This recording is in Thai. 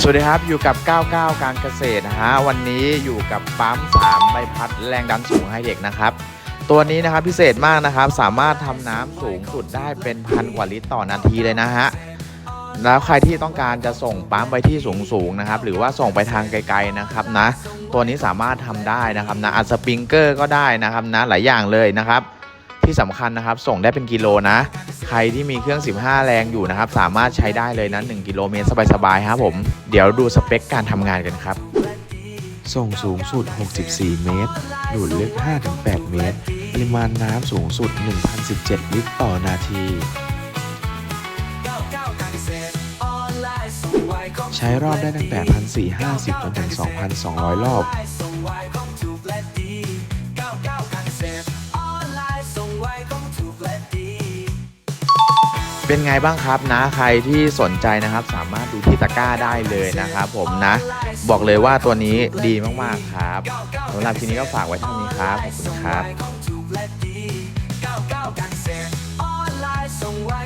สวัสดีครับ อยู่กับ 99 การเกษตรนะฮะวันนี้อยู่กับปั๊ม3ใบพัดแรงดันสูงไฮเทคนะครับ ตัวนี้นะครับพิเศษมากนะครับ สามารถทำน้ำสูงสุดได้เป็นพันกว่าลิตรต่อนาทีเลยนะฮะแล้วใครที่ต้องการจะส่งปั๊มไปที่สูงๆนะครับ หรือว่าส่งไปทางไกลๆนะครับนะ ตัวนี้สามารถทำได้นะครับนะอัดสปริงเกอร์ก็ได้นะครับนะหลายอย่างเลยนะครับ ที่สำคัญนะครับ ส่งได้เป็นกิโลนะ ใครที่มีเครื่อง 15 แรงอยู่นะครับ สามารถใช้ได้เลยนะ1กิโลเมตรสบายๆครับผม เดี๋ยวดูสเปคการทำงานกันครับส่งสูงสุด 64 เมตร ดูดลึก 5-8 เมตร ปริมาณน้ำสูงสุด 1,017 ลิตรต่อนาที ใช้รอบได้ตั้งแต่ 1,450 จนถึง 2,200 รอบ เป็นไงบ้างครับนะใครที่สนใจนะครับ สามารถดูที่ตะกร้าได้เลยนะครับผมนะ บอกเลยว่าตัวนี้ดีมากๆครับสำหรับทีนี้ก็ฝากไว้เท่านี้ครับขอบคุณครับส่งไว้